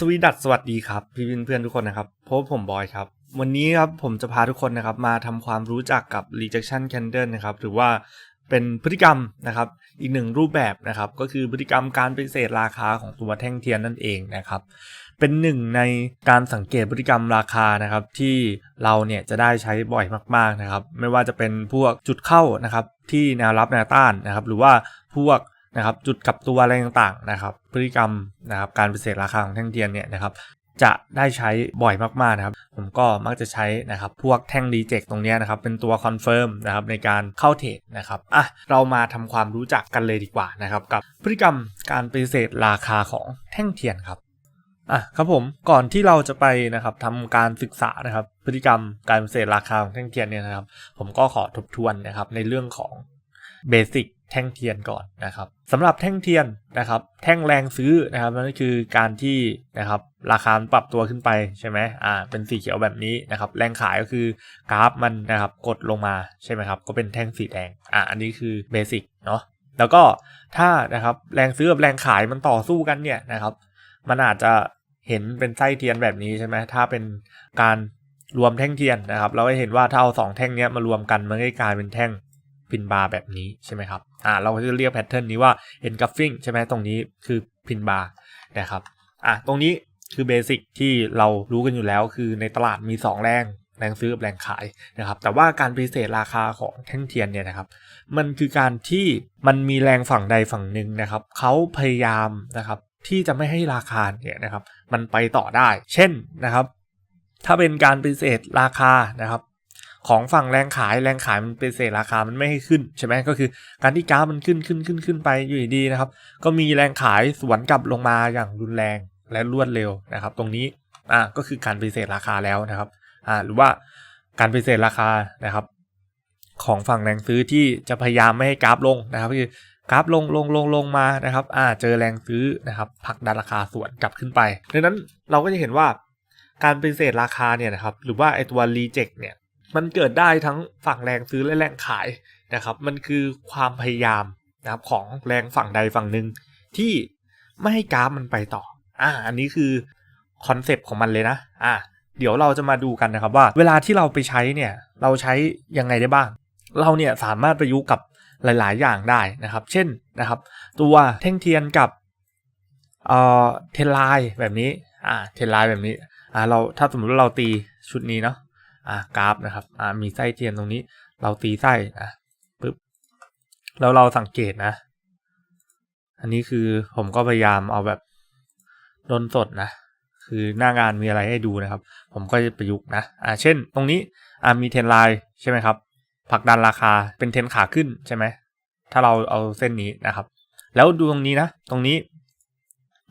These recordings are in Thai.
สวีดัสสวัสดีครับ พี่เพื่อนๆทุกคนนะครับพบผมบอยครับ วันนี้ครับผมจะพาทุกคนนะครับมาทำความรู้จักกับ rejection candle นะครับหรือว่าเป็นพฤติกรรมนะครับอีกหนึ่งรูปแบบนะครับก็คือพฤติกรรมการปฏิเสธราคาของตัวแท่งเทียนนั่นเองนะครับเป็นหนึ่งในการสังเกตพฤติกรรมราคานะครับที่เราเนี่ยจะได้ใช้บ่อยมากๆนะครับไม่ว่าจะเป็นพวกจุดเข้านะครับที่แนวรับแนวต้านนะครับหรือว่าพวก นะครับจุดกลับตัวอะไรต่างๆนะครับพฤติกรรมนะครับการปฏิเสธราคาของแท่งเทียนเนี่ยนะครับจะได้ใช้บ่อยมากๆนะครับ ผมก็มักจะใช้นะครับ พวกแท่งรีเจ็คตรงนี้นะครับ เป็นตัวคอนเฟิร์มนะครับในการเข้าเทรดนะครับอะเรามาทำความรู้จักกันเลยดีกว่านะครับ กับพฤติกรรมการปฏิเสธราคาของแท่งเทียนครับอะครับผมก่อนที่เราจะไปนะครับทำการศึกษานะครับ พฤติกรรมการปฏิเสธราคาของแท่งเทียนเนี่ยนะครับ ผมก็ขอทบทวนนะครับในเรื่องของเบสิก แท่งเทียนก่อนนะครับสำหรับแท่งเทียนนะครับ แท่งแรงซื้อนะครับนั่นคือการที่นะครับราคาปรับตัวขึ้นไปใช่ไหมอ่าเป็นสีเขียวแบบนี้นะครับ แรงขายก็คือกราฟมันนะครับกดลงมาใช่ไหมครับ ก็เป็นแท่งสีแดงอ่าอันนี้คือเบสิกเนาะแล้วก็ถ้านะครับแรงซื้อกับแรงขายมันต่อสู้กันเนี่ยนะครับ มันอาจจะเห็นเป็นไส้เทียนแบบนี้ใช่ไหมถ้าเป็นการรวมแท่งเทียนนะครับ เราก็เห็นว่าถ้าเอาสองแท่งนี้มารวมกันมันก็กลายเป็นแท่ง พินบาร์แบบนี้ใช่ไหมครับ อ่า เราจะเรียกแพทเทิร์นนี้ว่า engulfing ใช่ไหมตรงนี้คือพินบาร์นะครับ อะตรงนี้คือเบสิกที่เรารู้กันอยู่แล้ว คือในตลาดมี 2 แรง แรงซื้อกับแรงขายนะครับ แต่ว่าการปฏิเสธราคาของแท่งเทียนเนี่ยนะครับ มันคือการที่มันมีแรงฝั่งใดฝั่งหนึ่งนะครับ เขาพยายามนะครับที่จะไม่ให้ราคาเนี่ยนะครับ มันไปต่อได้ เช่นนะครับ ถ้าเป็นการปฏิเสธราคานะครับ ของฝั่งแรงขายแรงขายมันเป็นเศษราคามันไม่ให้ขึ้นใช่ไหมก็คือการที่กราฟมันขึ้นขึ้นขึ้นขึ้นไปอยู่ดีนะครับ ก็มีแรงขายสวนกลับลงมาอย่างรุนแรงและรวดเร็วนะครับ ตรงนี้อ่าก็คือการปฏิเสธราคาแล้วนะครับอ่าหรือว่าการปฏิเสธราคานะครับ ของฝั่งแรงซื้อที่จะพยายามไม่ให้กราฟลงนะครับคือกราฟลงลงลงลงมานะครับอ่าเจอแรงซื้อนะครับผลักดันราคาสวนกลับขึ้นไปดังนั้นเราก็จะเห็นว่าการปฏิเสธราคาเนี่ยนะครับหรือว่าไอตัวรีเจ็คเนี่ย มันเกิดได้ทั้งฝั่งแรงซื้อและแรงขายนะครับ มันคือความพยายามนะครับของแรงฝั่งใดฝั่งหนึ่งที่ไม่ให้กราฟมันไปต่อ อ่า อันนี้คือคอนเซปต์ของมันเลยนะ อ่า เดี๋ยวเราจะมาดูกันนะครับว่า เวลาที่เราไปใช้เนี่ย เราใช้ยังไงได้บ้าง เราเนี่ยสามารถประยุกต์กับหลาย ๆ อย่างได้นะครับ เช่นนะครับ ตัวแท่งเทียนกับเอ่อเทนไลน์แบบนี้ อ่า เทนไลน์แบบนี้ อ่า เราถ้าสมมติว่าเราตีชุดนี้เนาะ อ่ากราฟนะครับอ่ามีไส้เทียนตรงนี้ เราตีไส้นะปึ๊บแล้วเราสังเกตนะ อันนี้คือผมก็พยายามเอาแบบดนสดนะ คือหน้างานมีอะไรให้ดูนะครับ ผมก็จะประยุกต์นะอ่าเช่น ตรงนี้อ่ามีเทรนไลน์ใช่ไหมครับผลักดันราคาเป็นเทรนขาขึ้นใช่ไหมถ้าเราเอาเส้นนี้นะครับ แล้วดูตรงนี้นะ ตรงนี้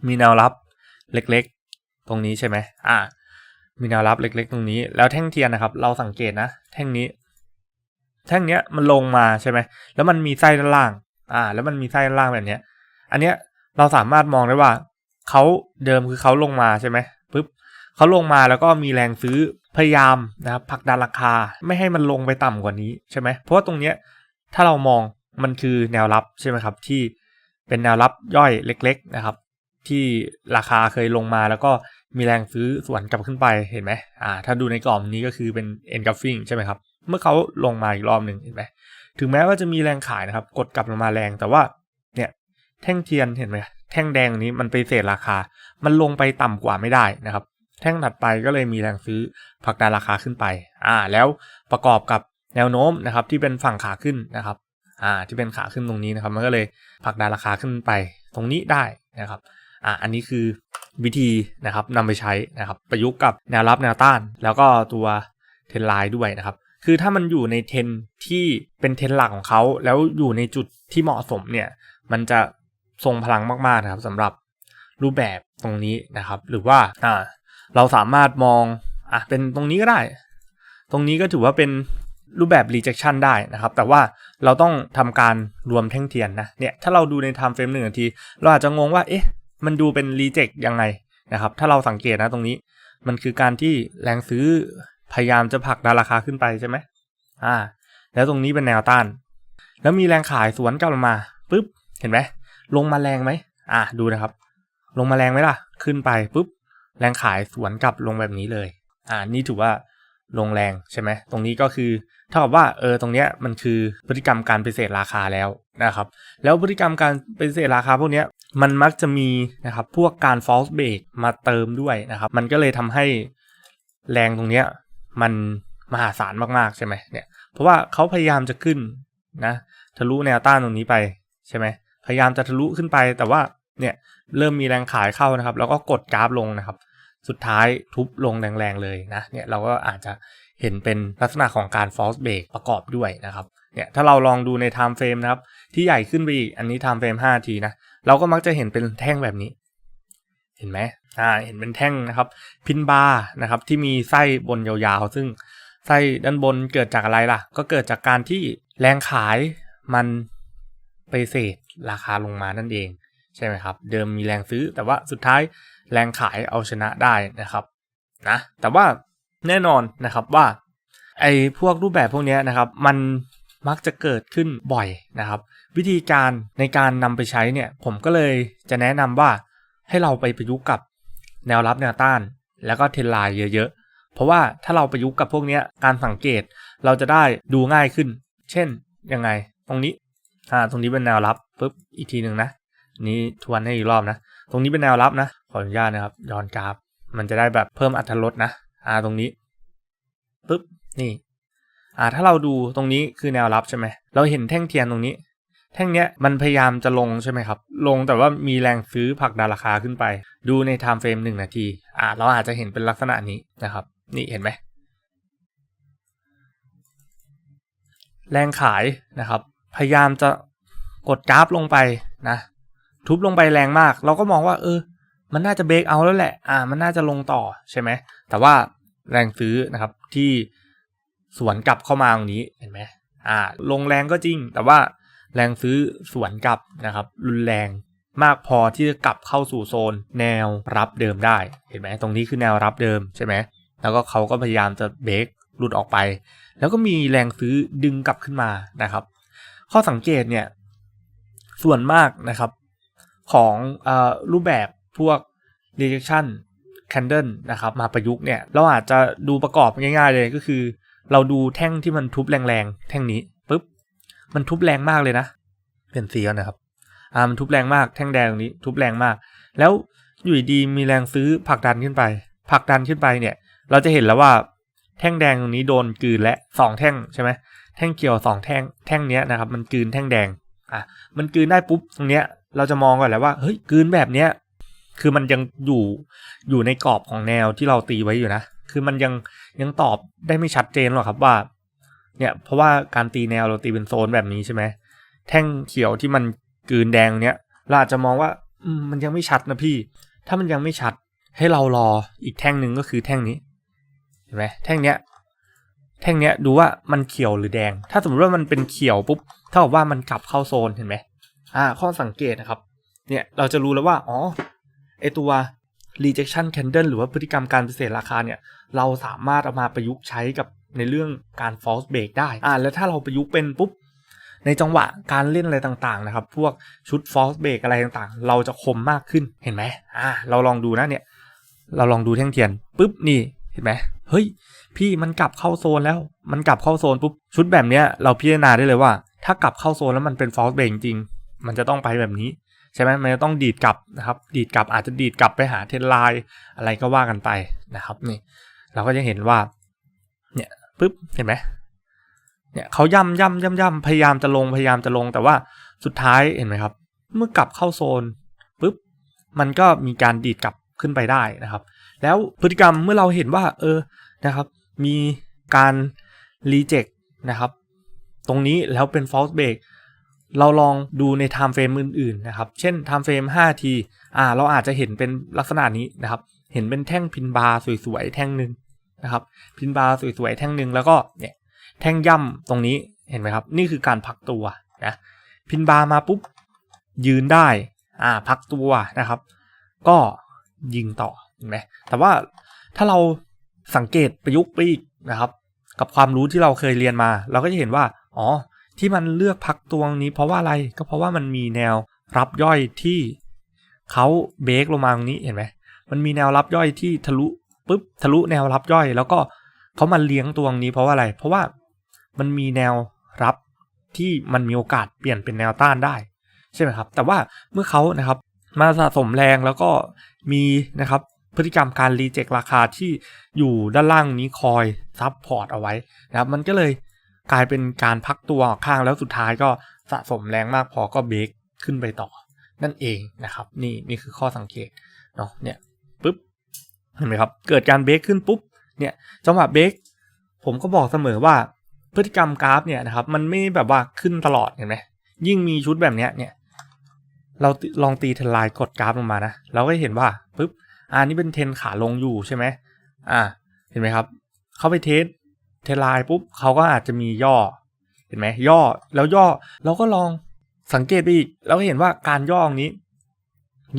มีแนวรับเล็กๆ ตรงนี้ใช่ไหมอ่า มีแนวรับเล็ก ๆ ตรงนี้ แล้วแท่งเทียนนะครับ เราสังเกตนะ แท่งนี้ แท่งเนี้ยมันลงมาใช่ไหมแล้วมันมีไส้ด้านล่าง อ่า แล้วมันมีไส้ด้านล่างแบบเนี้ย อันเนี้ยเราสามารถมองได้ว่าเขาเดิมคือเขาลงมาใช่ไหมปุ๊บเขาลงมาแล้วก็มีแรงซื้อพยายามนะครับผลักดันราคาไม่ให้มันลงไปต่ำกว่านี้ใช่ไหมเพราะว่าตรงเนี้ยถ้าเรามองมันคือแนวรับใช่ไหมครับ ที่เป็นแนวรับย่อยเล็ก ๆนะครับ ที่ราคาเคยลงมาแล้วก็ มีแรงซื้อสวนกลับขึ้นไปเห็นไหมอ่าถ้าดูในกล่องนี้ก็คือเป็น engulfing ใช่ไหมครับ เมื่อเขาลงมาอีกรอบหนึ่งเห็นไหมถึงแม้ว่าจะมีแรงขายนะครับ กดกลับลงมาแรงแต่ว่าเนี่ยแท่งเทียนเห็นไหมแท่งแดงนี้มันไปเศษราคา มันลงไปต่ำกว่าไม่ได้นะครับ แท่งถัดไปก็เลยมีแรงซื้อผลักดันราคาขึ้นไป อ่า แล้วประกอบกับแนวโน้มนะครับที่เป็นฝั่งขาขึ้นนะครับ อ่า ที่เป็นขาขึ้นตรงนี้นะครับ มันก็เลยผลักดันราคาขึ้นไปตรงนี้ได้นะครับ อ่าอันนี้คือวิธีนะครับนำไปใช้นะครับประยุกต์กับแนวรับแนวต้าน แล้วก็ตัวเทนไลน์ด้วยนะครับคือถ้ามันอยู่ในเทนที่เป็นเทนหลักของเขาแล้วอยู่ในจุดที่เหมาะสมเนี่ยมันจะทรงพลังมากๆนะครับสำหรับรูปแบบตรงนี้นะครับ หรือว่าอ่าเราสามารถมองอะเป็นตรงนี้ก็ได้ ตรงนี้ก็ถือว่าเป็นรูปแบบ rejection ได้นะครับ แต่ว่าเราต้องทำการรวมแท่งเทียนนะเนี่ยถ้าเราดูใน time frame หนึ่งนาที เราอาจจะงงว่าเอ๊ะ มันดูเป็น reject ยังไงนะครับ ถ้าเราสังเกตนะตรงนี้ มันคือการที่แรงซื้อพยายามจะผลักดันราคาขึ้นไปใช่ไหมอ่า แล้วตรงนี้เป็นแนวต้าน แล้วมีแรงขายสวนกลับมาปุ๊บ เห็นไหม ลงมาแรงไหม อ่าดูนะครับ ลงมาแรงไหมล่ะ ขึ้นไปปุ๊บ แรงขายสวนกลับลงแบบนี้เลย อ่า นี่ถือว่าลงแรงใช่ไหม ตรงนี้ก็คือเท่ากับว่า เออ ตรงเนี้ยมันคือพฤติกรรมการปฏิเสธราคาแล้วนะครับ แล้วพฤติกรรมการปฏิเสธราคาพวกเนี้ย มันมักจะมีนะครับพวกการ false break มาเติมด้วยนะครับ มันก็เลยทำให้แรงตรงเนี้ยมันมหาศาลมากๆใช่ไหมเนี่ยเพราะว่าเขาพยายามจะขึ้นนะทะลุแนวต้านตรงนี้ไปใช่ไหมพยายามจะทะลุขึ้นไป แต่ว่าเนี่ยเริ่มมีแรงขายเข้านะครับ แล้วก็กดกราฟลงนะครับ สุดท้ายทุบลงแรงๆเลยนะเนี่ยเราก็อาจจะเห็นเป็นลักษณะของการ false break ประกอบด้วยนะครับเนี่ยถ้าเราลองดูใน time frame นะครับ ที่ใหญ่ขึ้นไปอีก อันนี้ time frame 5 ทีนะ เราก็มักจะเห็นเป็นแท่งแบบนี้ เห็นไหมอ่าเห็นเป็นแท่งนะครับ พินบาร์นะครับ ที่มีไส้บนยาวๆ ซึ่งไส้ด้านบนเกิดจากอะไรล่ะ ก็เกิดจากการที่แรงขายมันไปเศษราคาลงมานั่นเอง ใช่ไหมครับ เดิมมีแรงซื้อ แต่ว่าสุดท้ายแรงขายเอาชนะได้นะครับนะแต่ว่าแน่นอนนะครับว่าไอ้พวกรูปแบบพวกนี้นะครับ มัน มักจะเกิดขึ้นบ่อยนะครับ วิธีการในการนำไปใช้เนี่ย ผมก็เลยจะแนะนำว่าให้เราไปประยุกต์กับแนวรับแนวต้าน แล้วก็เทรนไลน์เยอะๆ เพราะว่าถ้าเราประยุกต์กับพวกนี้การสังเกตเราจะได้ดูง่ายขึ้น เช่นยังไง ตรงนี้อ่าตรงนี้เป็นแนวรับปุ๊บอีกทีหนึ่งนะนี้ทวนให้อีกรอบนะ ตรงนี้เป็นแนวรับนะ ขออนุญาตนะครับย้อนกราฟ มันจะได้แบบเพิ่มอัตรรสนะอ่าตรงนี้ปุ๊บนี่ อ่าถ้าเราดูตรงนี้คือแนวรับใช่ไหมเราเห็นแท่งเทียนตรงนี้ แท่งเนี้ยมันพยายามจะลงใช่ไหมครับ ลงแต่ว่ามีแรงซื้อผลักดันราคาขึ้นไป ดูใน time frame หนึ่งนาทีอ่าเราอาจจะเห็นเป็นลักษณะนี้นะครับ นี่เห็นไหมแรงขายนะครับ พยายามจะกดกราฟลงไปนะ ทุบลงไปแรงมาก เราก็มองว่า เออ มันน่าจะเบรกเอาแล้วแหละ อ่า มันน่าจะลงต่อใช่ไหมแต่ว่าแรงซื้อนะครับที่ สวนกลับเข้ามาตรงนี้เห็นไหมอ่า ลงแรงก็จริง แต่ว่าแรงซื้อสวนกลับนะครับ รุนแรงมากพอที่จะกลับเข้าสู่โซนแนวรับเดิมได้ เห็นไหมตรงนี้คือแนวรับเดิมใช่ไหมแล้วก็เขาก็พยายามจะเบรกหลุดออกไป แล้วก็มีแรงซื้อดึงกลับขึ้นมานะครับ ข้อสังเกตเนี่ยส่วนมากนะครับของอรูปแบบพวก rejection candle นะครับมาประยุกต์เนี่ยเราอาจจะดูประกอบง่ายๆเลยก็คือ เราดูแท่งที่มันทุบแรงๆ แท่งนี้ปุ๊บ มันทุบแรงมากเลยนะ เป็นสีแล้วนะครับ อ่า มันทุบแรงมาก แท่งแดงตรงนี้ ทุบแรงมาก แล้วอยู่ดีมีแรงซื้อผลักดันขึ้นไปผลักดันขึ้นไปเนี่ย เราจะเห็นแล้วว่าแท่งแดงตรงนี้โดนกลืนและสองแท่งใช่ไหมแท่งเขียวสองแท่ง แท่งเนี้ยนะครับ มันกลืนแท่งแดง อะ มันกลืนได้ปุ๊บตรงเนี้ย เราจะมองก่อนแล้วว่า เฮ้ยกลืนแบบเนี้ย คือมันยังอยู่ อยู่ในกรอบของแนวที่เราตีไว้อยู่นะ คือมันยังยังตอบได้ไม่ชัดเจนหรอกครับว่า เนี่ยเพราะว่าการตีแนวเราตีเป็นโซนแบบนี้ใช่ไหมแท่งเขียวที่มันกืนแดงเนี้ยเราอาจจะมองว่ามมันยังไม่ชัดนะพี่ ถ้ามันยังไม่ชัดให้เรารออีกแท่งหนึ่งก็คือแท่งนี้เห็นไหมแท่งเนี้ยแท่งเนี้ยดูว่ามันเขียวหรือแดง ถ้าสมมติว่ามันเป็นเขียวปุ๊บเท่ากับว่ามันกลับเข้าโซนเห็นไหมอ่า ข้อสังเกตนะครับ เนี่ยเราจะรู้แล้วว่าอ๋อไอตัว rejection candle หรือว่าพฤติกรรมการปฏิเสธราคาเนี่ย เราสามารถเอามาประยุกต์ใช้กับในเรื่องการ false break ได้ อ่า แล้วถ้าเราประยุกต์เป็นปุ๊บ ในจังหวะการเล่นอะไรต่างๆนะครับ พวกชุด false break อะไรต่างๆ เราจะคมมากขึ้น เห็นไหมอ่า เราลองดูนะเนี่ย เราลองดูแท่งเทียนปุ๊บนี่ เห็นไหมเฮ้ย พี่มันกลับเข้าโซนแล้ว มันกลับเข้าโซนปุ๊บ ชุดแบบเนี้ยเราพิจารณาได้เลยว่า ถ้ากลับเข้าโซนแล้วมันเป็น false break จริง มันจะต้องไปแบบนี้ ใช่ไหมมันจะต้องดีดกลับนะครับ ดีดกลับอาจจะดีดกลับไปหาเทนไลน์อะไรก็ว่ากันไปนะครับนี่เราก็จะเห็นว่าเนี่ยปุ๊บเห็นไหมเนี่ยเขาย่ำย่ำย่ำย่ำพยายามจะลงพยายามจะลง แต่ว่าสุดท้ายเห็นไหมครับ เมื่อกลับเข้าโซนปุ๊บมันก็มีการดีดกลับขึ้นไปได้นะครับ แล้วพฤติกรรมเมื่อเราเห็นว่า เออนะครับ มีการรีเจ็คนะครับ ตรงนี้แล้วเป็น false break เราลองดูใน time frame อื่นๆนะครับ เช่น time frame 5ทีอ่า เราอาจจะเห็นเป็นลักษณะนี้นะครับ เห็นเป็นแท่งพินบาร์สวยๆ แท่งหนึ่งนะครับ พินบาร์สวยๆ แท่งหนึ่งแล้วก็เนี่ยแท่งย่ำตรงนี้เห็นไหมครับ นี่คือการพักตัวนะ พินบาร์มาปุ๊บยืนได้ อ่า พักตัวนะครับ ก็ยิงต่อเห็นไหมแต่ว่าถ้าเราสังเกตประยุกต์ไปอีกนะครับ กับความรู้ที่เราเคยเรียนมา เราก็จะเห็นว่า อ๋อ ที่มันเลือกพักตัวนี้ เพราะว่าอะไรก็เพราะว่ามันมีแนวรับย่อยที่เขาเบรกลงมาตรงนี้เห็นไหมมันมีแนวรับย่อยที่ทะลุปุ๊บทะลุแนวรับย่อย แล้วก็เขามาเลี้ยงตัวนี้เพราะว่าอะไร เพราะว่ามันมีแนวรับที่มันมีโอกาสเปลี่ยนเป็นแนวต้านได้ใช่ไหมครับ แต่ว่าเมื่อเขานะครับมาสะสมแรงแล้วก็มีนะครับพฤติกรรมการรีเจ็คราคาที่อยู่ด้านล่างนี้คอยซับพอร์ตเอาไว้นะครับมันก็เลย กลายเป็นการพักตัวออกข้างแล้วสุดท้ายก็สะสมแรงมากพอก็เบรกขึ้นไปต่อ นั่นเองนะครับนี่นี่คือข้อสังเกตเนาะเนี่ยปุ๊บเห็นไหมครับเกิดการเบรกขึ้นปุ๊บเนี่ยจังหวะเบรกผมก็บอกเสมอว่าพฤติกรรมกราฟเนี่ยนะครับมันไม่แบบว่าขึ้นตลอดเห็นไหมยิ่งมีชุดแบบเนี้ยเนี่ยเราลองตีเทนไลน์กดกราฟลงมานะเราก็เห็นว่าปุ๊บอ่านี่เป็นเทนขาลงอยู่ใช่ไหมอ่าเห็นไหมครับ เข้าไปเทส เทไลน์ปุ๊บเขาก็อาจจะมีย่อ เห็นไหมย่อแล้วย่อเราก็ลองสังเกตไปอีกเราก็เห็นว่าการย่อตรงนี้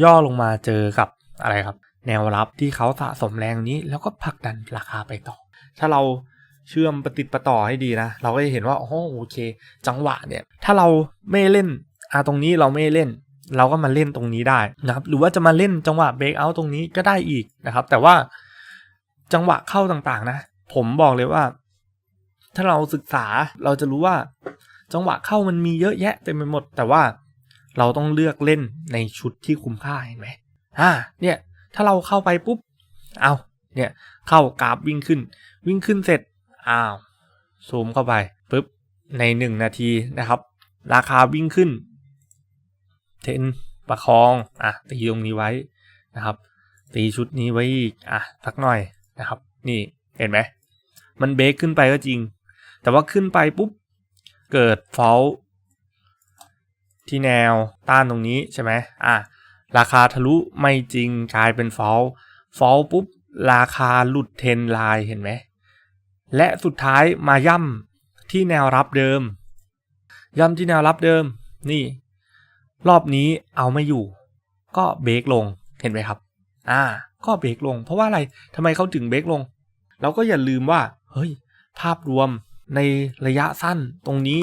ย่อลงมาเจอกับอะไรครับ แนวรับที่เขาสะสมแรงนี้ แล้วก็ผลักดันราคาไปต่อ ถ้าเราเชื่อมประติดประต่อให้ดีนะ เราก็จะเห็นว่าโอ้โอเค จังหวะเนี่ย ถ้าเราไม่เล่นอ่าตรงนี้เราไม่เล่น เราก็มาเล่นตรงนี้ได้นะครับ หรือว่าจะมาเล่นจังหวะเบรกเอาตรงนี้ก็ได้อีกนะครับ แต่ว่าจังหวะเข้าต่างๆนะ ผมบอกเลยว่า ถ้าเราศึกษาเราจะรู้ว่า จังหวะเข้ามันมีเยอะแยะเต็มไปหมด แต่ว่าเราต้องเลือกเล่นในชุดที่คุ้มค่าเห็นไหมอ่า เนี่ย ถ้าเราเข้าไปปุ๊บ เอาเนี่ย เข้ากราฟวิ่งขึ้น วิ่งขึ้นเสร็จ อ้าว ซูมเข้าไปปุ๊บ ในหนึ่งนาทีนะครับ ราคาวิ่งขึ้น เทนประคอง อะ ตีตรงนี้ไว้นะครับ ตีชุดนี้ไว้อีก อะ สักหน่อยนะครับ นี่ เห็นไหม มันเบรกขึ้นไปก็จริง แต่ว่าขึ้นไปปุ๊บ เกิดฟอลที่แนวต้านตรงนี้ใช่ไหมอะราคาทะลุไม่จริงกลายเป็นฟอลฟอลปุ๊บ ราคาหลุดเทนไลน์เห็นไหม และสุดท้ายมาย่ำที่แนวรับเดิม ย่ำที่แนวรับเดิมนี่ รอบนี้เอาไม่อยู่ ก็เบรกลงเห็นไหมครับ อ่า ก็เบรกลง เพราะว่าอะไรทำไมเขาถึงเบรกลง เราก็อย่าลืมว่า เฮ้ย ภาพรวม ในระยะสั้นตรงนี้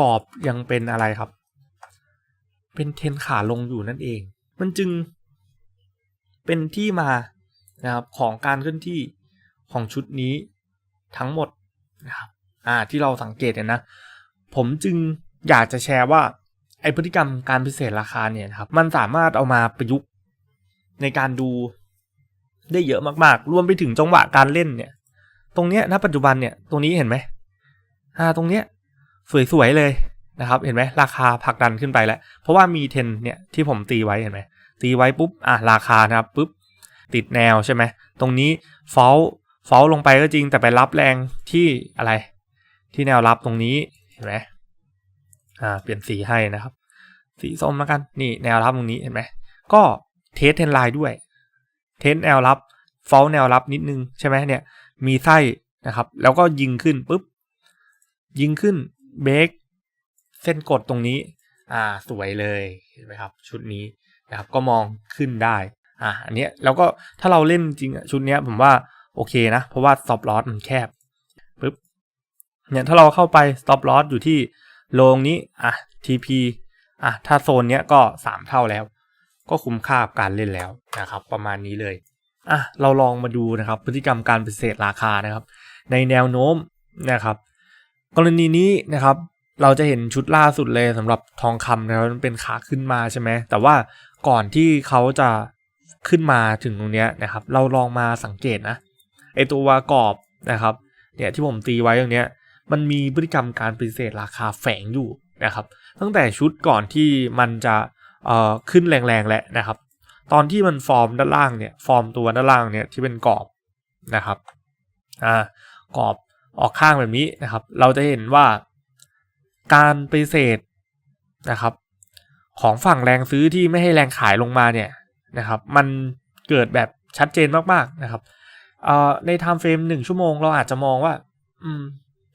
กรอบยังเป็นอะไรครับ เป็นเทนขาลงอยู่นั่นเอง มันจึงเป็นที่มานะครับของการเคลื่อนที่ของชุดนี้ทั้งหมดนะครับอ่าที่เราสังเกตเนี่ยนะผมจึงอยากจะแชร์ว่าไอพฤติกรรมการพิเศษราคาเนี่ยนะครับมันสามารถเอามาประยุกต์ในการดูได้เยอะมากๆ รวมไปถึงจังหวะการเล่นเนี่ย ตรงเนี้ยณปัจจุบันเนี่ยตรงนี้เห็นไหม อ่าตรงเนี้ยสวยๆเลยนะครับ เห็นไหมราคาผลักดันขึ้นไปแล้ว เพราะว่ามีเทนเนี่ยที่ผมตีไว้เห็นไหมตีไว้ปุ๊บอะราคานะครับปุ๊บติดแนวใช่ไหมตรงนี้ฟอลฟอลลงไปก็จริงแต่ไปรับแรงที่อะไร ที่แนวรับตรงนี้เห็นไหมอ่าเปลี่ยนสีให้นะครับ สีส้มแล้วกันนี่แนวรับตรงนี้เห็นไหมก็เทสเทนไลน์ด้วยเทสแนวรับฟอลแนวรับนิดนึงใช่ไหมเนี่ยมีไส้นะครับ แล้วก็ยิงขึ้นปุ๊บ ยิงขึ้นเบรกเส้นกดตรงนี้ อ่าสวยเลยเห็นไหมครับ ชุดนี้นะครับก็มองขึ้นได้อ่าอันเนี้ยแล้วก็ถ้าเราเล่นจริงชุดนี้ผมว่าโอเคนะ เพราะว่า stop loss มันแคบปุ๊บเนี่ยถ้าเราเข้าไป stop loss อยู่ที่โลงนี้อะ TP อะถ้าโซนเนี้ยก็สามเท่าแล้ว ก็คุ้มค่ากับการเล่นแล้วนะครับ ประมาณนี้เลยอะเราลองมาดูนะครับ พฤติกรรมการปฏิเสธราคานะครับ ในแนวโน้มนะครับ กรณีนี้นะครับเราจะเห็นชุดล่าสุดเลยสำหรับทองคำนะครับมันเป็นขาขึ้นมาใช่ไหมแต่ว่าก่อนที่เขาจะขึ้นมาถึงตรงเนี้ยนะครับ เราลองมาสังเกตนะไอตัวกรอบนะครับเนี่ยที่ผมตีไว้ตรงเนี้ยมันมีพฤติกรรมการปฏิเสธราคาแฝงอยู่นะครับ ตั้งแต่ชุดก่อนที่มันจะเอ่อขึ้นแรงๆแหละนะครับ ตอนที่มันฟอร์มด้านล่างเนี่ยฟอร์มตัวด้านล่างเนี่ยที่เป็นกรอบนะครับอ่ากรอบ ออกข้างแบบนี้นะครับ เราจะเห็นว่าการปฏิเสธนะครับ ของฝั่งแรงซื้อที่ไม่ให้แรงขายลงมาเนี่ยนะครับ มันเกิดแบบชัดเจนมากๆนะครับในไทม์เฟรมหนึ่งชั่วโมงเราอาจจะมองว่า อืม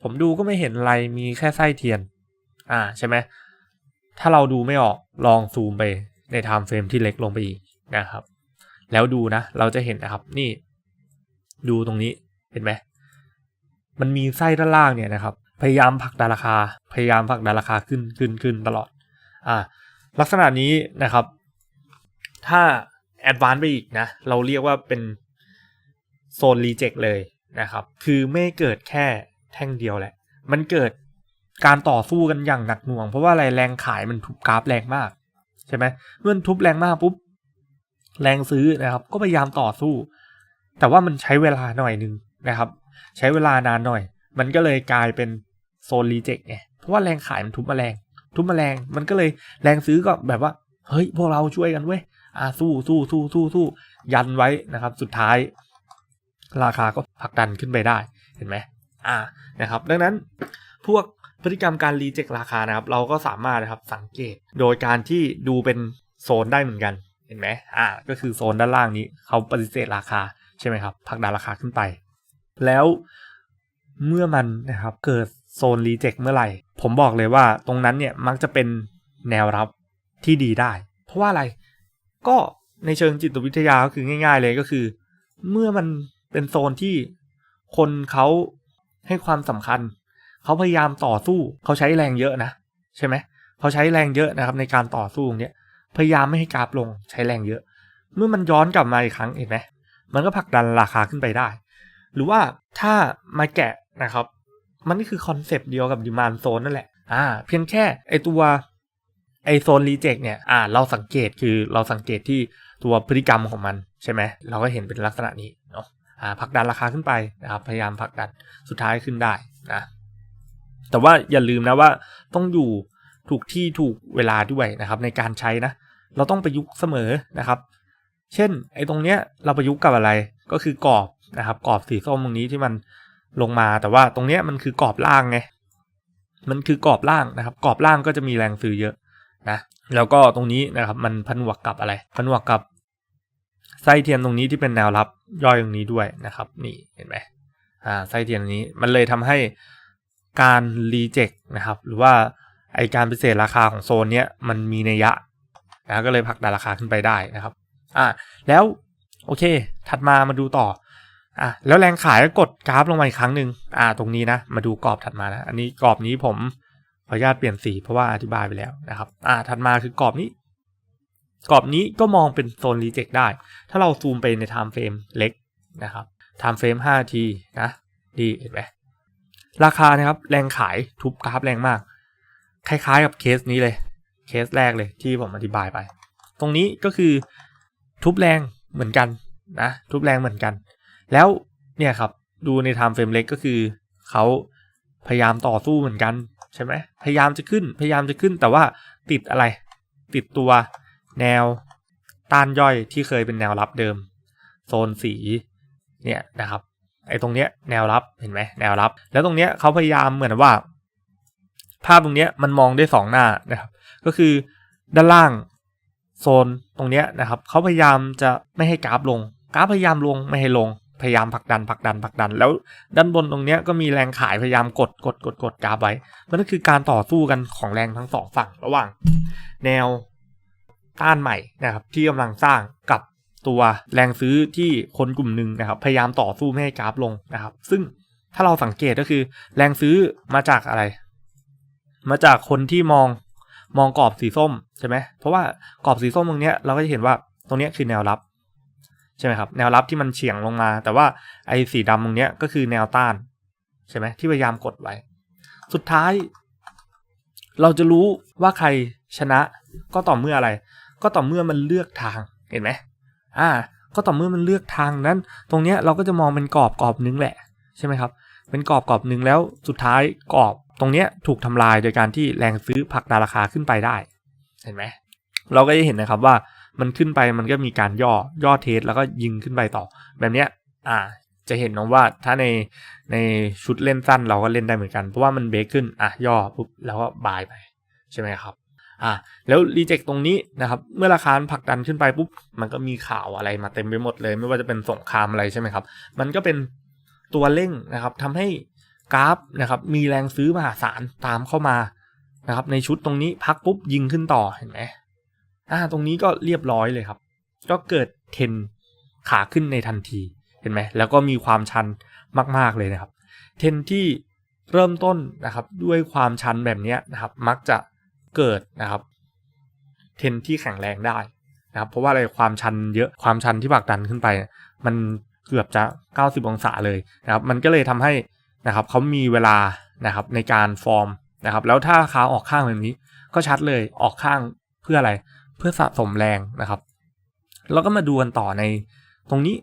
ผมดูก็ไม่เห็นอะไรมีแค่ไส้เทียน อ่าใช่ไหมถ้าเราดูไม่ออกลองซูมไปในไทม์เฟรมที่เล็กลงไปอีกนะครับ แล้วดูนะ เราจะเห็นนะครับ นี่ ดูตรงนี้เห็นไหม มันมีไส้ด้านล่างเนี่ยนะครับ พยายามผลักดันราคา พยายามผลักดันราคาขึ้นขึ้นขึ้นตลอด อ่า ลักษณะนี้นะครับ ถ้าแอดวานซ์ไปอีกนะ เราเรียกว่าเป็นโซนรีเจ็คเลยนะครับ คือไม่เกิดแค่แท่งเดียวแหละ มันเกิดการต่อสู้กันอย่างหนักหน่วง เพราะว่าอะไรแรงขายมันทุบกราฟแรงมากใช่ไหมเมื่อทุบแรงมากปุ๊บแรงซื้อนะครับ ก็พยายามต่อสู้ แต่ว่ามันใช้เวลาหน่อยนึงนะครับ ใช้เวลานานหน่อย มันก็เลยกลายเป็นโซนรีเจ็คไงเพราะว่าแรงขายมันทุบมาแรงทุบมาแรงมันก็เลยแรงซื้อก็แบบว่าเฮ้ยพวกเราช่วยกันเว้ยอ่าสู้สู้สู้สู้สู้ยันไว้นะครับ สุดท้าย ราคาก็ผลักดันขึ้นไปได้เห็นไหมอ่านะครับ ดังนั้นพวกพฤติกรรมการรีเจ็คราคานะครับ เราก็สามารถนะครับสังเกตโดยการที่ดูเป็นโซนได้เหมือนกันเห็นไหมอ่า ก็คือโซนด้านล่างนี้เขาปฏิเสธราคาใช่ไหมครับผลักดันราคาขึ้นไป แล้วเมื่อมันนะครับเกิดโซนรีเจ็คเมื่อไหร่ ผมบอกเลยว่าตรงนั้นเนี่ยมักจะเป็นแนวรับที่ดีได้ เพราะว่าอะไรก็ในเชิงจิตวิทยาก็คือง่าย ๆ เลยก็คือ เมื่อมันเป็นโซนที่คนเขาให้ความสำคัญ เขาพยายามต่อสู้เขาใช้แรงเยอะนะ ใช่ไหมเขาใช้แรงเยอะนะครับ ในการต่อสู้ตรงเนี้ยพยายามไม่ให้กราฟลงใช้แรงเยอะ เมื่อมันย้อนกลับมาอีกครั้งเห็นไหมมันก็ผลักดันราคาขึ้นไปได้ หรือว่าถ้ามาแกะนะครับ มันก็คือคอนเซปต์เดียวกับดีมานโซนนั่นแหละอ่าเพียงแค่ไอตัวไอโซนรีเจ็คเนี่ยอ่าเราสังเกตคือเราสังเกตที่ตัวพฤติกรรมของมันใช่ไหมเราก็เห็นเป็นลักษณะนี้เนาะอ่าผลักดันราคาขึ้นไปนะครับพยายามผลักดันสุดท้ายขึ้นได้นะแต่ว่าอย่าลืมนะว่าต้องอยู่ถูกที่ถูกเวลาด้วยนะครับ ในการใช้นะ เราต้องประยุกต์เสมอนะครับ เช่นไอ้ตรงเนี้ยเราประยุกต์กับอะไรก็คือกรอบ นะครับกรอบสีส้มตรงนี้ที่มันลงมาแต่ว่าตรงเนี้ยมันคือกรอบล่างไงมันคือกรอบล่างนะครับกรอบล่างก็จะมีแรงซื้อเยอะนะแล้วก็ตรงนี้นะครับมันผนวกกับอะไรผนวกกับไส้เทียนตรงนี้ที่เป็นแนวรับย่อยตรงนี้ด้วยนะครับ นี่เห็นไหมอ่าไส้เทียนนี้มันเลยทำให้การรีเจ็คนะครับ หรือว่าไอการพิเศษราคาของโซนเนี้ยมันมีนัยยะนะก็เลยผลักดันราคาขึ้นไปได้นะครับอ่าแล้วโอเค ถัดมามาดูต่อ อะแล้วแรงขายก็กดกราฟลงมาอีกครั้งหนึ่งอ่า ตรงนี้นะ มาดูกรอบถัดมานะ อันนี้กรอบนี้ผมขออนุญาตเปลี่ยนสีเพราะว่าอธิบายไปแล้วนะครับ อ่า ถัดมาคือกรอบนี้ กรอบนี้ก็มองเป็นโซนรีเจ็คได้ ถ้าเราซูมไปใน time frame เล็กนะครับ time frame 5ทีนะ ดีเห็นไหมราคานะครับ แรงขายทุบกราฟแรงมาก คล้ายๆกับเคสนี้เลย เคสแรกเลยที่ผมอธิบายไป ตรงนี้ก็คือทุบแรงเหมือนกันนะ ทุบแรงเหมือนกัน แล้วเนี่ยครับดูใน time frame เล็กก็คือเขาพยายามต่อสู้เหมือนกันใช่ไหมพยายามจะขึ้นพยายามจะขึ้นแต่ว่าติดอะไร ติดตัวแนวต้านย่อยที่เคยเป็นแนวรับเดิม โซนสีเนี่ยนะครับไอ้ตรงเนี้ยแนวรับเห็นไหมแนวรับ แล้วตรงเนี้ยเขาพยายามเหมือนว่า ภาพตรงเนี้ยมันมองได้สองหน้านะครับ ก็คือด้านล่างโซนตรงเนี้ยนะครับเขาพยายามจะไม่ให้กราฟลง กราฟพยายามลงไม่ให้ลง พยายามผลักดันผลักดันผลักดัน แล้วด้านบนตรงเนี้ยก็มีแรงขายพยายามกดกดกดกดกราฟไว้มันก็คือการต่อสู้กันของแรงทั้งสองฝั่งระหว่าง แนวต้านใหม่นะครับที่กำลังสร้างกับตัวแรงซื้อที่คนกลุ่มหนึ่งนะครับ พยายามต่อสู้ไม่ให้กราฟลงนะครับ ซึ่งถ้าเราสังเกตก็คือ แรงซื้อมาจากอะไร มาจากคนที่มองมองกรอบสีส้มใช่ไหมเพราะว่ากรอบสีส้มตรงเนี้ยเราก็จะเห็นว่าตรงเนี้ยคือแนวรับ ใช่ไหมครับแนวรับที่มันเฉียงลงมา แต่ว่าไอ้สีดำตรงเนี้ยก็คือแนวต้านใช่ไหมที่พยายามกดไว้ สุดท้าย เราจะรู้ว่าใครชนะ ก็ต่อเมื่ออะไร ก็ต่อเมื่อมันเลือกทางเห็นไหมอ่า ก็ต่อเมื่อมันเลือกทางนั้น ตรงเนี้ยเราก็จะมองเป็นกรอบกรอบนึงแหละใช่ไหมครับ เป็นกรอบกรอบหนึ่งแล้วสุดท้ายกรอบตรงเนี้ยถูกทำลายโดยการที่แรงซื้อผลักดันราคาขึ้นไปได้ เห็นไหมเราก็จะเห็นนะครับว่า มันขึ้นไปมันก็มีการย่อย่อเทสแล้วก็ยิงขึ้นไปต่อ แบบเนี้ยอ่าจะเห็นนะว่าถ้าในในชุดเล่นสั้นเราก็เล่นได้เหมือนกัน เพราะว่ามันเบรกขึ้นอะย่อปุ๊บแล้วก็บายไปใช่ไหมครับอ่าแล้วรีเจ็คตรงนี้นะครับเมื่อราคาผลักดันขึ้นไปปุ๊บมันก็มีข่าวอะไรมาเต็มไปหมดเลย ไม่ว่าจะเป็นสงครามอะไรใช่ไหมครับ มันก็เป็นตัวเร่งนะครับทำให้กราฟนะครับมีแรงซื้อมหาศาลตามเข้ามานะครับในชุดตรงนี้พักปุ๊บยิงขึ้นต่อเห็นไหม อ่าตรงนี้ก็เรียบร้อยเลยครับ ก็เกิดเทนขาขึ้นในทันทีเห็นไหมแล้วก็มีความชันมาก ๆเลยนะครับ เทนที่เริ่มต้นนะครับด้วยความชันแบบนี้นะครับมักจะเกิดนะครับเทนที่แข็งแรงได้นะครับเพราะว่าอะไรความชันเยอะความชันที่ผลักดันขึ้นไป มันเกือบจะ 90 องศาเลยนะครับมันก็เลยทำให้นะครับเขามีเวลานะครับในการฟอร์มนะครับแล้วถ้าขาออกข้างแบบนี้ก็ชัดเลยออกข้างเพื่ออะไร เพื่อสะสมแรงนะครับ แล้วก็มาดูกันต่อในตรงนี้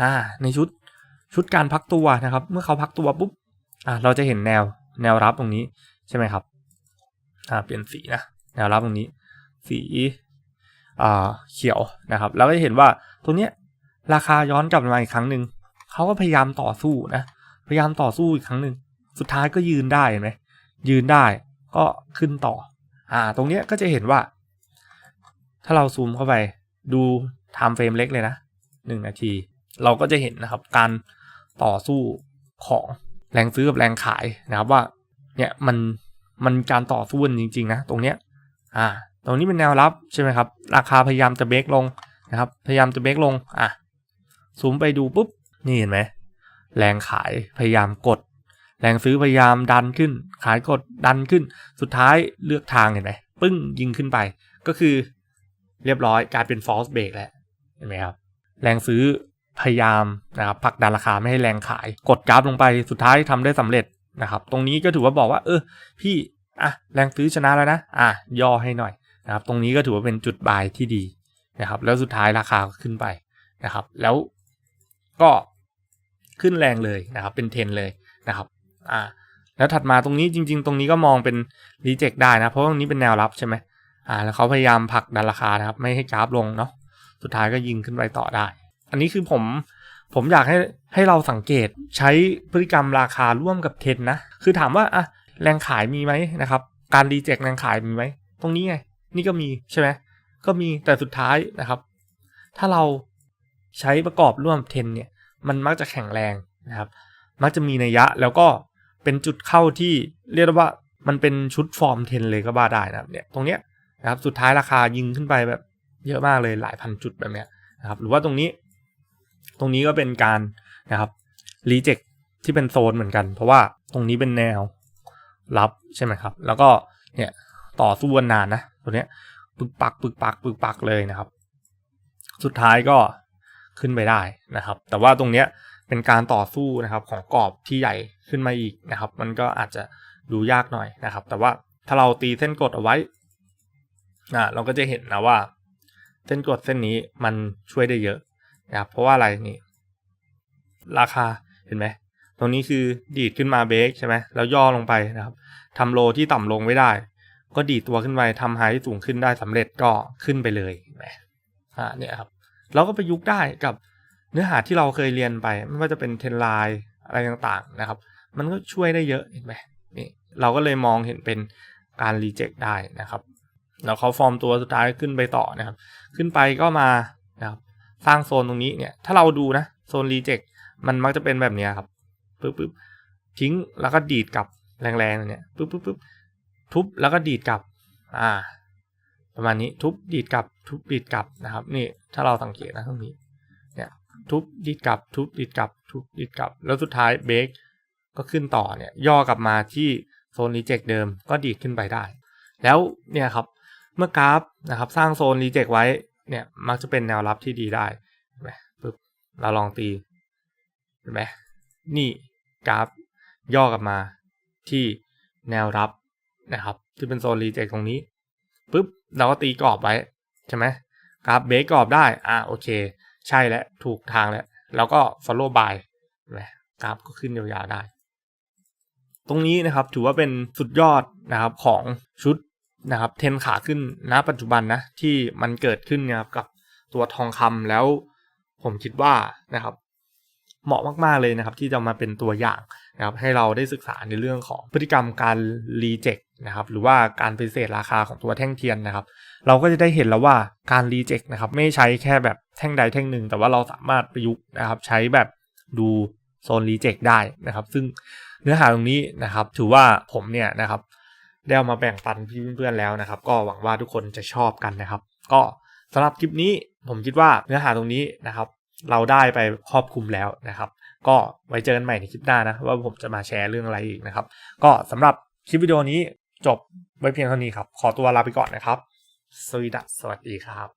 อ่าในชุดชุดการพักตัวนะครับ เมื่อเขาพักตัวปุ๊บอ่าเราจะเห็นแนวแนวรับตรงนี้ใช่ไหมครับอ่าเปลี่ยนสีนะแนวรับตรงนี้ สีอ่าเขียวนะครับ แล้วก็จะเห็นว่าตรงเนี้ยราคาย้อนกลับมาอีกครั้งหนึ่งเขาก็พยายามต่อสู้นะพยายามต่อสู้อีกครั้งหนึ่งสุดท้ายก็ยืนได้เห็นไหมยืนได้ก็ขึ้นต่ออ่าตรงเนี้ยก็จะเห็นว่า ถ้าเราซูมเข้าไปดูไทม์เฟรมเล็กเลยนะหนึ่งนาที เราก็จะเห็นนะครับการต่อสู้ของแรงซื้อกับแรงขายนะครับว่าเนี่ยมันมันการต่อสู้กันจริง ๆ นะ ตรงเนี้ยอ่า ตรงนี้เป็นแนวรับใช่ไหมครับ ราคาพยายามจะเบรกลงนะครับ พยายามจะเบรกลงอะซูมไปดูปุ๊บนี่เห็นไหมแรงขายพยายามกด แรงซื้อพยายามดันขึ้น ขายกดดันขึ้น สุดท้ายเลือกทางเห็นไหมปึ้งยิงขึ้นไป ก็คือ เรียบร้อยกลายเป็น false break แล้วเห็นไหมครับแรงซื้อพยายามนะครับผลักดันราคาไม่ให้แรงขาย กดกราฟลงไปสุดท้ายทำได้สำเร็จนะครับ ตรงนี้ก็ถือว่าบอกว่า เออ พี่อะแรงซื้อชนะแล้วนะ อะย่อให้หน่อยนะครับ ตรงนี้ก็ถือว่าเป็นจุดบายที่ดีนะครับ แล้วสุดท้ายราคาขึ้นไปนะครับ แล้วก็ขึ้นแรงเลยนะครับ เป็นเทนเลยนะครับอ่าแล้วถัดมาตรงนี้จริง ๆ ตรงนี้ก็มองเป็นรีเจ็คได้นะ เพราะตรงนี้เป็นแนวรับใช่ไหม อ่าแล้วเขาพยายามผลักดันราคานะครับ ไม่ให้กราฟลงเนาะสุดท้ายก็ยิงขึ้นไปต่อได้ อันนี้คือผมผมอยากให้ให้เราสังเกตใช้พฤติกรรมราคาร่วมกับเทนนะ คือถามว่าอะแรงขายมีไหมนะครับ การรีเจ็คแรงขายมีไหมตรงนี้ไง นี่ก็มีใช่ไหมก็มีแต่สุดท้ายนะครับ ถ้าเราใช้ประกอบร่วมเทนเนี่ยมันมักจะแข็งแรงนะครับ มักจะมีนัยยะแล้วก็เป็นจุดเข้าที่เรียกว่ามันเป็นชุดฟอร์มเทนเลยก็บ้าได้นะครับเนี่ยตรงเนี้ย นะครับสุดท้ายราคายิงขึ้นไปแบบเยอะมากเลยหลายพันจุดแบบเนี้ยนะครับหรือว่าตรงนี้ ตรงนี้ก็เป็นการนะครับรีเจ็คที่เป็นโซนเหมือนกัน เพราะว่าตรงนี้เป็นแนวรับใช่ไหมครับ แล้วก็เนี่ยต่อสู้กันนานนะตัวเนี้ยปึกปักปึกปักปึกปักเลยนะครับ สุดท้ายก็ขึ้นไปได้นะครับ แต่ว่าตรงเนี้ยเป็นการต่อสู้นะครับของกรอบที่ใหญ่ขึ้นมาอีกนะครับ มันก็อาจจะดูยากหน่อยนะครับ แต่ว่าถ้าเราตีเส้นกดเอาไว้ อ่าเราก็จะเห็นนะว่า เส้นกดเส้นนี้มันช่วยได้เยอะนะครับเพราะว่าอะไรนี่ราคาเห็นไหมตรงนี้คือดีดขึ้นมาเบรกใช่ไหมแล้วย่อลงไปนะครับทำโลที่ต่ำลงไม่ได้ ก็ดีดตัวขึ้นไปทำไฮที่สูงขึ้นได้สำเร็จก็ขึ้นไปเลยเห็นไหมอ่าเนี่ยครับเราก็ประยุกต์ได้กับเนื้อหาที่เราเคยเรียนไป ไม่ว่าจะเป็นเทนไลน์อะไรต่างๆนะครับ มันก็ช่วยได้เยอะเห็นไหมนี่เราก็เลยมองเห็นเป็นการรีเจ็คได้นะครับ แล้วเขาฟอร์มตัวสุดท้ายขึ้นไปต่อนะครับ ขึ้นไปก็มานะครับสร้างโซนตรงนี้เนี่ย ถ้าเราดูนะโซนรีเจ็คมันมักจะเป็นแบบนี้ครับปึ๊บปึ๊บทิ้งแล้วก็ดีดกลับแรงๆเนี่ยปึ๊บปึ๊บปึ๊บทุบแล้วก็ดีดกลับ อ่า ประมาณนี้ทุบดีดกลับ ทุบดีดกลับนะครับ นี่ถ้าเราสังเกตนะตรงนี้ เนี่ย ทุบดีดกลับ ทุบดีดกลับ ทุบดีดกลับ แล้วสุดท้ายเบรกก็ขึ้นต่อเนี่ย ย่อกลับมาที่โซนรีเจ็คเดิมก็ดีดขึ้นไปได้ แล้วเนี่ยครับ เมื่อกราฟนะครับ สร้างโซนรีเจ็คไว้เนี่ยมักจะเป็นแนวรับที่ดีได้เห็นไหมปึ๊บเราลองตีเห็นไหมนี่กราฟย่อกลับมาที่แนวรับนะครับที่เป็นโซนรีเจ็คตรงนี้ปึ๊บเราก็ตีกรอบไว้ใช่ไหมกราฟเบรกกรอบได้อ่าโอเค ใช่แล้วถูกทางแล้วแล้วก็ follow by เห็นไหมกราฟก็ขึ้นยาวๆได้ตรงนี้นะครับถือว่าเป็นสุดยอดนะครับของชุด นะครับเทนขาขึ้นณปัจจุบันนะที่มันเกิดขึ้นนะครับกับตัวทองคำแล้วผมคิดว่านะครับ เหมาะมากๆเลยนะครับ ที่จะมาเป็นตัวอย่างนะครับให้เราได้ศึกษาในเรื่องของพฤติกรรมการรีเจ็คนะครับหรือว่าการปฏิเสธราคาของตัวแท่งเทียนนะครับ เราก็จะได้เห็นแล้วว่าการรีเจ็คนะครับไม่ใช้แค่แบบแท่งใดแท่งหนึ่ง แต่ว่าเราสามารถประยุกต์นะครับ ใช้แบบดูโซนรีเจ็คได้นะครับ ซึ่งเนื้อหาตรงนี้นะครับ ถือว่าผมเนี่ยนะครับ ได้เอามาแบ่งปันพี่เพื่อนๆแล้วนะครับ ก็หวังว่าทุกคนจะชอบกันนะครับ ก็สำหรับคลิปนี้ผมคิดว่าเนื้อหาตรงนี้นะครับ เราได้ไปครอบคลุมแล้วนะครับ ก็ไว้เจอกันใหม่ในคลิปหน้านะ ว่าผมจะมาแชร์เรื่องอะไรอีกนะครับ ก็สำหรับคลิปวิดีโอนี้จบไว้เพียงเท่านี้ครับ ขอตัวลาไปก่อนนะครับสวัสสวัสดีครับ